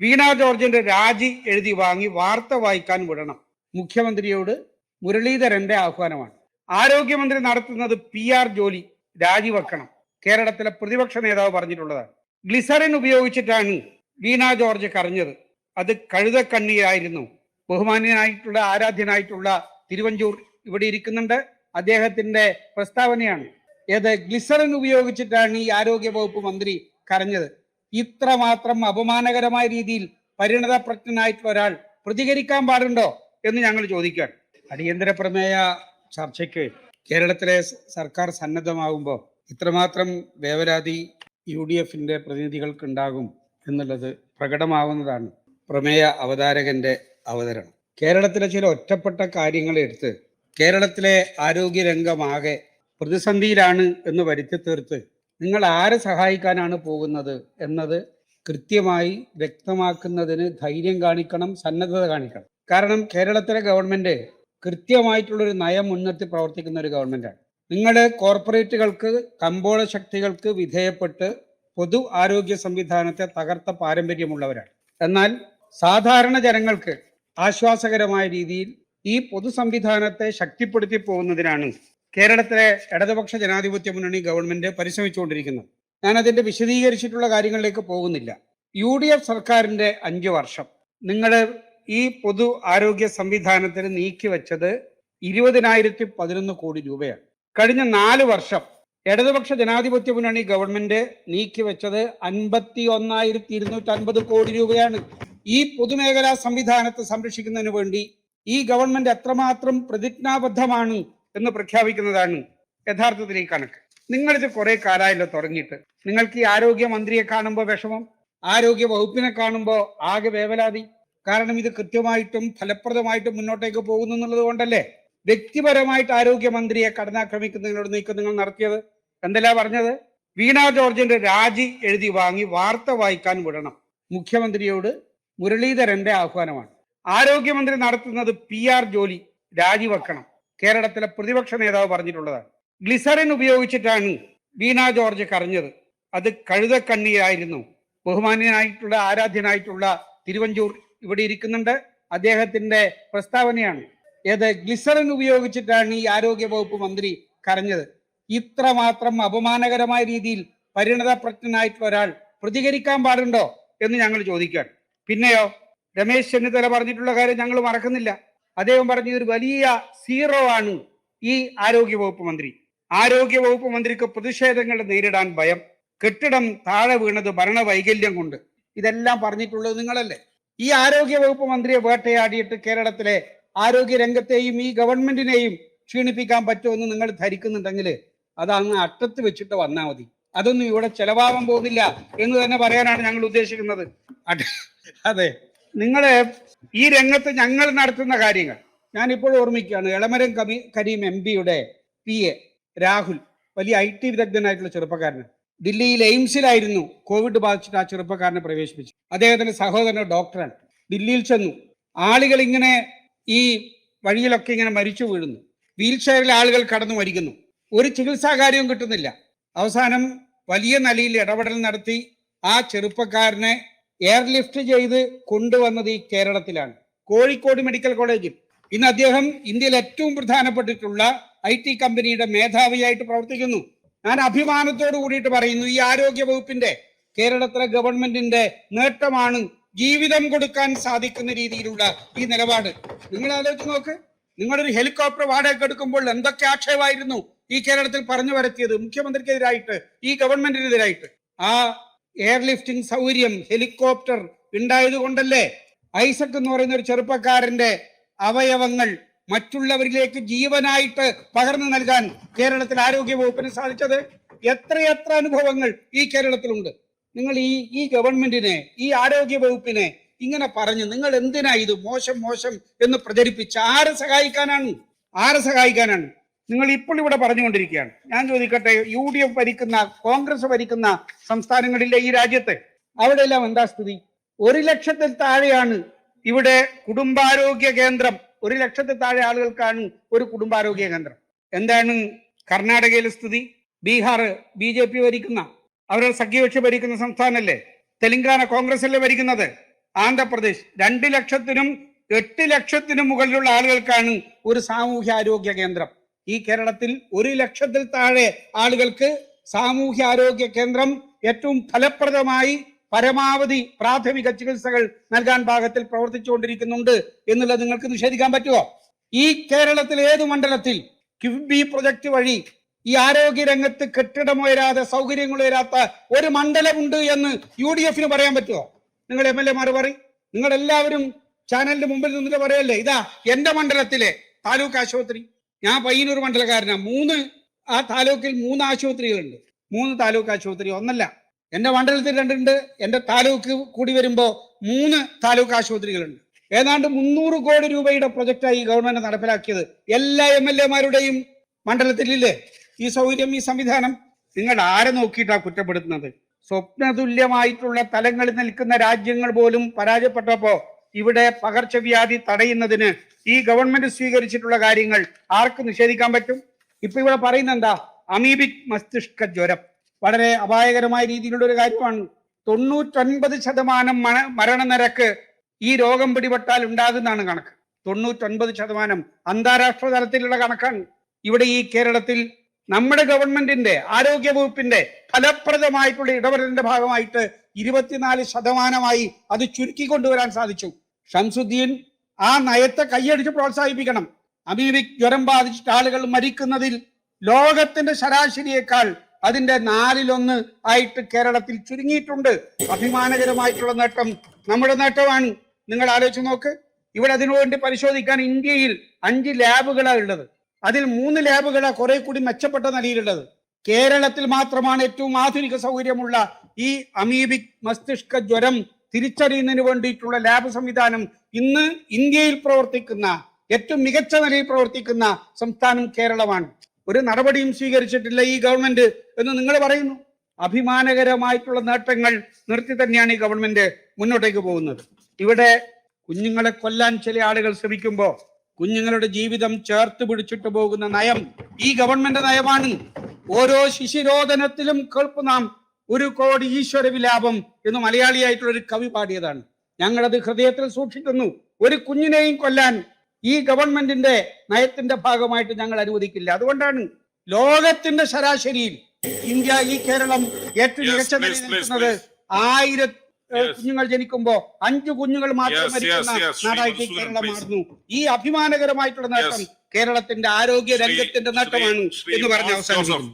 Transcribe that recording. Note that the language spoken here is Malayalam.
വീണ ജോർജിന്റെ രാജി എഴുതി വാങ്ങി വാർത്ത വായിക്കാൻ വിടണം. മുഖ്യമന്ത്രിയോട് മുരളീധരന്റെ ആഹ്വാനമാണ്. ആരോഗ്യമന്ത്രി നടത്തുന്നത് പി ആർ ജോലി രാജിവെക്കണം കേരളത്തിലെ പ്രതിപക്ഷ നേതാവ് പറഞ്ഞിട്ടുള്ളതാണ്. ഗ്ലിസറിൻ ഉപയോഗിച്ചിട്ടാണ് വീണ ജോർജ് കരഞ്ഞത്. അത് കഴുതക്കണ്ണീരായിരുന്നു ബഹുമാന്യനായിട്ടുള്ള ആരാധ്യനായിട്ടുള്ള തിരുവഞ്ചൂർ ഇവിടെ ഇരിക്കുന്നുണ്ട്. അദ്ദേഹത്തിന്റെ പ്രസ്താവനയാണ്. ഏത് ഗ്ലിസറിൻ ഉപയോഗിച്ചിട്ടാണ് ഈ ആരോഗ്യ വകുപ്പ് മന്ത്രി കരഞ്ഞത്? ഇത്രമാത്രം അപമാനകരമായ രീതിയിൽ പരിണതപ്രജ്ഞനായിട്ടുള്ള ഒരാൾ പ്രതികരിക്കാൻ പാടുണ്ടോ എന്ന് ഞങ്ങൾ ചോദിക്കുകയാണ്. അടിയന്തര പ്രമേയ ചർച്ചയ്ക്ക് കേരളത്തിലെ സർക്കാർ സന്നദ്ധമാകുമ്പോൾ ഇത്രമാത്രം വേവരാതി യു ഡി എഫിന്റെ പ്രതിനിധികൾക്കുണ്ടാകും എന്നുള്ളത് പ്രകടമാവുന്നതാണ് പ്രമേയ അവതാരകന്റെ അവതരണം. കേരളത്തിലെ ചില ഒറ്റപ്പെട്ട കാര്യങ്ങൾ എടുത്ത് കേരളത്തിലെ ആരോഗ്യരംഗമാകെ പ്രതിസന്ധിയിലാണ് എന്ന് വരുത്തി തീർത്ത് നിങ്ങൾ ആരെ സഹായിക്കാനാണ് പോകുന്നത് എന്നത് കൃത്യമായി വ്യക്തമാക്കുന്നതിന് ധൈര്യം കാണിക്കണം സന്നദ്ധത കാണിക്കണം. കാരണം കേരളത്തിലെ ഗവൺമെന്റ് കൃത്യമായിട്ടുള്ളൊരു നയം മുൻനിർത്തി പ്രവർത്തിക്കുന്ന ഒരു ഗവൺമെന്റാണ്. നിങ്ങൾ കോർപ്പറേറ്റുകൾക്ക് കമ്പോള ശക്തികൾക്ക് വിധേയപ്പെട്ട് പൊതു ആരോഗ്യ സംവിധാനത്തെ തകർത്ത പാരമ്പര്യമുള്ളവരാണ്. എന്നാൽ സാധാരണ ജനങ്ങൾക്ക് ആശ്വാസകരമായ രീതിയിൽ ഈ പൊതു സംവിധാനത്തെ ശക്തിപ്പെടുത്തി പോകുന്നതിനാണ് കേരളത്തിലെ ഇടതുപക്ഷ ജനാധിപത്യ മുന്നണി ഗവൺമെന്റ് പരിശ്രമിച്ചുകൊണ്ടിരിക്കുന്നത് ഞാൻ അതിന്റെ വിശദീകരിച്ചിട്ടുള്ള കാര്യങ്ങളിലേക്ക് പോകുന്നില്ല. യു ഡി എഫ് സർക്കാരിന്റെ അഞ്ചു വർഷം. നിങ്ങൾ ഈ പൊതു ആരോഗ്യ സംവിധാനത്തിന് നീക്കിവെച്ചത് ഇരുപതിനായിരത്തി പതിനൊന്ന് കോടി രൂപയാണ്. കഴിഞ്ഞ നാല് വർഷം ഇടതുപക്ഷ ജനാധിപത്യ മുന്നണി ഗവൺമെന്റ് നീക്കിവെച്ചത് അൻപത്തി ഒന്നായിരത്തി ഇരുന്നൂറ്റി അൻപത് കോടി രൂപയാണ്. ഈ പൊതുമേഖലാ സംവിധാനത്തെ സംരക്ഷിക്കുന്നതിന് വേണ്ടി ഈ ഗവൺമെന്റ് എത്രമാത്രം പ്രതിജ്ഞാബദ്ധമാണ് എന്ന് പ്രഖ്യാപിക്കുന്നതാണ് യഥാർത്ഥത്തിൽ ഈ കണക്ക്. നിങ്ങളിത് കുറെ കാലമായല്ലോ തുടങ്ങിയിട്ട്. നിങ്ങൾക്ക് ഈ ആരോഗ്യമന്ത്രിയെ കാണുമ്പോൾ വിഷമം ആരോഗ്യ വകുപ്പിനെ കാണുമ്പോൾ ആകെ വേവലാതി. കാരണം ഇത് കൃത്യമായിട്ടും ഫലപ്രദമായിട്ടും മുന്നോട്ടേക്ക് പോകുന്നു എന്നുള്ളത് കൊണ്ടല്ലേ? വ്യക്തിപരമായിട്ട് ആരോഗ്യമന്ത്രിയെ കടന്നാക്രമിക്കുന്നതിനോട് നീക്കം നിങ്ങൾ നടത്തിയത്? എന്തല്ല പറഞ്ഞത്? വീണ ജോർജിന്റെ രാജി എഴുതി വാങ്ങി വാർത്ത വായിക്കാൻ വിടണം. മുഖ്യമന്ത്രിയോട് മുരളീധരന്റെ ആഹ്വാനമാണ്. ആരോഗ്യമന്ത്രി നടത്തുന്നത് പി ആർ ജോലി രാജിവെക്കണം. കേരളത്തിലെ പ്രതിപക്ഷ നേതാവ് പറഞ്ഞിട്ടുള്ളതാണ്. ഗ്ലിസറിൻ ഉപയോഗിച്ചിട്ടാണ് വീണ ജോർജ് കരഞ്ഞത്. അത് കഴുതക്കണ്ണീരായിരുന്നു ബഹുമാന്യനായിട്ടുള്ള ആരാധ്യനായിട്ടുള്ള തിരുവഞ്ചൂർ ഇവിടെ ഇരിക്കുന്നുണ്ട്. അദ്ദേഹത്തിന്റെ പ്രസ്താവനയാണ്. ഏത് ഗ്ലിസറിൻ ഉപയോഗിച്ചിട്ടാണ് ഈ ആരോഗ്യ വകുപ്പ് മന്ത്രി കരഞ്ഞത്? ഇത്രമാത്രം അപമാനകരമായ രീതിയിൽ പരിണതപ്രജ്ഞനായിട്ടുള്ള ഒരാൾ പ്രതികരിക്കാൻ പാടുണ്ടോ എന്ന് ഞങ്ങൾ ചോദിക്കുകയാണ്. പിന്നെയോ? രമേശ് ചെന്നിത്തല പറഞ്ഞിട്ടുള്ള കാര്യം ഞങ്ങൾ മറക്കുന്നില്ല. അദ്ദേഹം പറഞ്ഞു ഒരു വലിയ സീറോ ആണ് ഈ ആരോഗ്യ വകുപ്പ് മന്ത്രി. ആരോഗ്യ വകുപ്പ് മന്ത്രിക്ക് പ്രതിഷേധങ്ങൾ നേരിടാൻ ഭയം. കെട്ടിടം താഴെ വീണത് ഭരണവൈകല്യം കൊണ്ട്. ഇതെല്ലാം പറഞ്ഞിട്ടുള്ളത് നിങ്ങളല്ലേ? ഈ ആരോഗ്യ വകുപ്പ് മന്ത്രിയെ വേട്ടയാടിയിട്ട് കേരളത്തിലെ ആരോഗ്യ രംഗത്തെയും ഈ ഗവൺമെന്റിനെയും ക്ഷീണിപ്പിക്കാൻ പറ്റുമെന്ന് നിങ്ങൾ ധരിക്കുന്നുണ്ടെങ്കിൽ അതങ്ങ് അട്ടത്ത് വെച്ചിട്ട് വന്നാൽ മതി. അതൊന്നും ഇവിടെ ചെലവാകാൻ പോകുന്നില്ല എന്ന് തന്നെ പറയാനാണ് ഞങ്ങൾ ഉദ്ദേശിക്കുന്നത്. അതെ. നിങ്ങൾ ഈ രംഗത്ത് ഞങ്ങൾ നടത്തുന്ന കാര്യങ്ങൾ. ഞാനിപ്പോൾ ഓർമ്മിക്കുകയാണ് എളമരം കമി കരീം എം പിയുടെ പി എ രാഹുൽ വലിയ ഐ ടി വിദഗ്ധനായിട്ടുള്ള ചെറുപ്പക്കാരനാണ് ദില്ലിയിൽ എയിംസിലായിരുന്നു കോവിഡ് ബാധിച്ചിട്ട് ആ ചെറുപ്പക്കാരനെ പ്രവേശിപ്പിച്ചു അദ്ദേഹത്തിന്റെ സഹോദരൻ ഡോക്ടറാണ്. ദില്ലിയിൽ ചെന്നു. ആളുകൾ ഇങ്ങനെ ഈ വഴിയിലൊക്കെ ഇങ്ങനെ മരിച്ചു വീഴുന്നു. വീൽ ചെയറിൽ ആളുകൾ കടന്നു മരിക്കുന്നു. ഒരു ചികിത്സാ കാര്യവും കിട്ടുന്നില്ല. അവസാനം വലിയ നിലയിൽ ഇടപെടൽ നടത്തി ആ ചെറുപ്പക്കാരനെ എയർലിഫ്റ്റ് ചെയ്ത് കൊണ്ടുവന്നത് ഈ കേരളത്തിലാണ്. കോഴിക്കോട് മെഡിക്കൽ കോളേജിൽ. ഇന്ന് അദ്ദേഹം ഇന്ത്യയിൽ ഏറ്റവും പ്രധാനപ്പെട്ടിട്ടുള്ള ഐ ടി കമ്പനിയുടെ മേധാവിയായിട്ട് പ്രവർത്തിക്കുന്നു. ഞാൻ അഭിമാനത്തോടു കൂടിയിട്ട് പറയുന്നു ഈ ആരോഗ്യ വകുപ്പിന്റെ കേരളത്തിലെ ഗവൺമെന്റിന്റെ നേട്ടമാണ് ജീവിതം കൊടുക്കാൻ സാധിക്കുന്ന രീതിയിലുള്ള ഈ നിലപാട്. നിങ്ങൾ ആലോചിച്ച് നോക്ക്. നിങ്ങളൊരു ഹെലികോപ്റ്റർ വാടക എടുക്കുമ്പോൾ എന്തൊക്കെ ആക്ഷേപമായിരുന്നു ഈ കേരളത്തിൽ പറഞ്ഞു വരത്തിയത് മുഖ്യമന്ത്രിക്കെതിരായിട്ട് ഈ ഗവൺമെന്റിനെതിരായിട്ട്. ആ എയർലിഫ്റ്റിംഗ് സൗകര്യം ഹെലികോപ്റ്റർ ഉണ്ടായതുകൊണ്ടല്ലേ? ഐസക് എന്ന് പറയുന്ന ഒരു ചെറുപ്പക്കാരന്റെ അവയവങ്ങൾ മറ്റുള്ളവരിലേക്ക് ജീവനായിട്ട് പകർന്നു നൽകാൻ കേരളത്തിൽ ആരോഗ്യ വകുപ്പിന് സാധിച്ചത്? എത്രയെത്ര അനുഭവങ്ങൾ ഈ കേരളത്തിലുണ്ട്? നിങ്ങൾ ഈ ഈ ഗവൺമെന്റിനെ ഈ ആരോഗ്യ വകുപ്പിനെ ഇങ്ങനെ പറഞ്ഞു നിങ്ങൾ എന്തിനാ ഇത് മോശം മോശം എന്ന് പ്രചരിപ്പിച്ച് ആരെ സഹായിക്കാനാണ്? ആരെ സഹായിക്കാനാണ്? നിങ്ങൾ ഇപ്പോൾ ഇവിടെ പറഞ്ഞുകൊണ്ടിരിക്കുകയാണ്. ഞാൻ ചോദിക്കട്ടെ യു ഡി എഫ് ഭരിക്കുന്ന കോൺഗ്രസ് ഭരിക്കുന്ന സംസ്ഥാനങ്ങളിലെ ഈ രാജ്യത്തെ അവിടെയെല്ലാം എന്താ സ്ഥിതി? ഒരു ലക്ഷത്തിൽ താഴെയാണ് ഇവിടെ കുടുംബാരോഗ്യ കേന്ദ്രം. ഒരു ലക്ഷത്തിൽ താഴെ ആളുകൾക്കാണ് ഒരു കുടുംബാരോഗ്യ കേന്ദ്രം. എന്താണ് കർണാടകയിലെ സ്ഥിതി? ബീഹാർ ബി ജെ പി ഭരിക്കുന്ന അവരുടെ സഖ്യകക്ഷി ഭരിക്കുന്ന സംസ്ഥാനമല്ലേ തെലങ്കാന കോൺഗ്രസ് അല്ലേ ഭരിക്കുന്നത്? ആന്ധ്രാപ്രദേശ്. രണ്ട് ലക്ഷത്തിനും എട്ട് ലക്ഷത്തിനും മുകളിലുള്ള ആളുകൾക്കാണ് ഒരു സാമൂഹ്യ ആരോഗ്യ കേന്ദ്രം. ഈ കേരളത്തിൽ ഒരു ലക്ഷത്തിൽ താഴെ ആളുകൾക്ക് സാമൂഹ്യ ആരോഗ്യ കേന്ദ്രം ഏറ്റവും ഫലപ്രദമായി പരമാവധി പ്രാഥമിക ചികിത്സകൾ നൽകാൻ ഭാഗത്തിൽ പ്രവർത്തിച്ചുകൊണ്ടിരിക്കുന്നുണ്ട് എന്നുള്ളത് നിങ്ങൾക്ക് നിഷേധിക്കാൻ പറ്റുമോ? ഈ കേരളത്തിൽ ഏത് മണ്ഡലത്തിൽ കിഫ്ബി പ്രൊജക്ട് വഴി ഈ ആരോഗ്യ രംഗത്ത് കെട്ടിടമുയരാതെ സൗകര്യങ്ങളുയരാത്ത ഒരു മണ്ഡലമുണ്ട് എന്ന് യു ഡി എഫിന് പറയാൻ പറ്റുമോ? നിങ്ങൾ എം എൽ എമാർ പറയും. നിങ്ങൾ എല്ലാവരും ചാനലിന്റെ മുമ്പിൽ നിന്നിട്ട് പറയല്ലേ? ഇതാ എന്റെ മണ്ഡലത്തിലെ താലൂക്ക് ആശുപത്രി. ഞാൻ പയ്യന്നൂർ മണ്ഡലക്കാരനാണ് മൂന്ന് ആ താലൂക്കിൽ മൂന്ന് ആശുപത്രികളുണ്ട്. മൂന്ന് താലൂക്ക് ആശുപത്രി. ഒന്നല്ല എന്റെ മണ്ഡലത്തിൽ രണ്ടുണ്ട്. എന്റെ താലൂക്ക് കൂടി വരുമ്പോൾ മൂന്ന് താലൂക്ക് ആശുപത്രികളുണ്ട്. ഏതാണ്ട് മുന്നൂറ് കോടി രൂപയുടെ പ്രൊജക്റ്റായി ഗവൺമെന്റ് നടപ്പിലാക്കിയത് എല്ലാ എം എൽ എമാരുടെയും മണ്ഡലത്തിലില്ലേ? ഈ സൗകര്യം ഈ സംവിധാനം. നിങ്ങൾ ആരെ നോക്കിയിട്ടാ കുറ്റപ്പെടുത്തുന്നത്? സ്വപ്നതുല്യമായിട്ടുള്ള തലങ്ങളിൽ നിൽക്കുന്ന രാജ്യങ്ങൾ പോലും പരാജയപ്പെട്ടപ്പോ ഇവിടെ പകർച്ചവ്യാധി തടയുന്നതിന് ഈ ഗവൺമെന്റ് സ്വീകരിച്ചിട്ടുള്ള കാര്യങ്ങൾ ആർക്ക് നിഷേധിക്കാൻ പറ്റും? ഇപ്പൊ ഇവിടെ പറയുന്ന എന്താ? അമീബിക് മസ്തിഷ്ക ജ്വരം. വളരെ അപായകരമായ രീതിയിലുള്ള ഒരു കാര്യമാണ്. തൊണ്ണൂറ്റൊൻപത് ശതമാനം മരണനിരക്ക് ഈ രോഗം പിടിപെട്ടാൽ ഉണ്ടാകുന്നതാണ് കണക്ക്. തൊണ്ണൂറ്റൊൻപത് ശതമാനം അന്താരാഷ്ട്ര തലത്തിലുള്ള കണക്കാണ്. ഇവിടെ ഈ കേരളത്തിൽ നമ്മുടെ ഗവൺമെന്റിന്റെ ആരോഗ്യ വകുപ്പിന്റെ ഫലപ്രദമായിട്ടുള്ള ഇടപെടലിന്റെ ഭാഗമായിട്ട് ഇരുപത്തിനാല് ശതമാനമായി അത് ചുരുക്കി കൊണ്ടുവരാൻ സാധിച്ചു. ഷംസുദ്ദീൻ ആ നയത്തെ കൈയടിച്ച് പ്രോത്സാഹിപ്പിക്കണം. അമീബിക് ജ്വരം ബാധിച്ചിട്ട് ആളുകൾ മരിക്കുന്നതിൽ ലോകത്തിന്റെ ശരാശരിയേക്കാൾ അതിന്റെ നാലിലൊന്ന് ആയിട്ട് കേരളത്തിൽ ചുരുങ്ങിയിട്ടുണ്ട്. അഭിമാനകരമായിട്ടുള്ള നേട്ടം നമ്മുടെ നേട്ടമാണ്. നിങ്ങൾ ആലോചിച്ച് നോക്ക്. ഇവിടെ അതിനുവേണ്ടി പരിശോധിക്കാൻ ഇന്ത്യയിൽ അഞ്ച് ലാബുകളാണ് ഉള്ളത്. അതിൽ മൂന്ന് ലാബുകളാണ് കുറെ കൂടി മെച്ചപ്പെട്ട നിലയിലുള്ളത്. കേരളത്തിൽ മാത്രമാണ് ഏറ്റവും ആധുനിക സൗകര്യമുള്ള ഈ അമീബിക് മസ്തിഷ്ക ജ്വരം തിരിച്ചറിയുന്നതിന് വേണ്ടിയിട്ടുള്ള ലാബ് സംവിധാനം ഇന്ന് ഇന്ത്യയിൽ പ്രവർത്തിക്കുന്ന ഏറ്റവും മികച്ച നിലയിൽ പ്രവർത്തിക്കുന്ന സംസ്ഥാനം കേരളമാണ്. ഒരു നടപടിയും സ്വീകരിച്ചിട്ടില്ല ഈ ഗവൺമെന്റ് എന്ന് നിങ്ങൾ പറയുന്നു. അഭിമാനകരമായിട്ടുള്ള നേട്ടങ്ങൾ നിർത്തി തന്നെയാണ് ഈ ഗവൺമെന്റ് മുന്നോട്ടേക്ക് പോകുന്നത്. ഇവിടെ കുഞ്ഞുങ്ങളെ കൊല്ലാൻ ചില ആളുകൾ ശ്രമിക്കുമ്പോൾ കുഞ്ഞുങ്ങളുടെ ജീവിതം ചേർത്ത് പിടിച്ചിട്ട് പോകുന്ന നയം ഈ ഗവൺമെന്റ് നയമാണ്. ഓരോ ശിശുരോധനത്തിലും കേൾപ്പ് നാം ഒരു കോടി ഈശ്വര വിലാപം എന്ന് മലയാളിയായിട്ടുള്ള ഒരു കവി പാടിയതാണ് ഞങ്ങളത് ഹൃദയത്തിൽ സൂക്ഷിക്കുന്നു ഒരു കുഞ്ഞിനെയും കൊല്ലാൻ ഈ ഗവൺമെന്റിന്റെ നയത്തിന്റെ ഭാഗമായിട്ട് ഞങ്ങൾ അനുവദിക്കില്ല അതുകൊണ്ടാണ് ലോകത്തിന്റെ ശരാശരിയിൽ ഇന്ത്യ ഈ കേരളം ഏറ്റവും മികച്ച നിൽക്കുന്നത്. ആയിരം. കുഞ്ഞുങ്ങൾ ജനിക്കുമ്പോ അഞ്ചു കുഞ്ഞുങ്ങൾ മാത്രം മരിക്കുന്ന. നാടായിട്ട് കേരളം മാറുന്നു ഈ അഭിമാനകരമായിട്ടുള്ള നേട്ടം. കേരളത്തിന്റെ ആരോഗ്യ രംഗത്തിന്റെ നേട്ടമാണ് എന്ന് പറഞ്ഞ അവസാനം.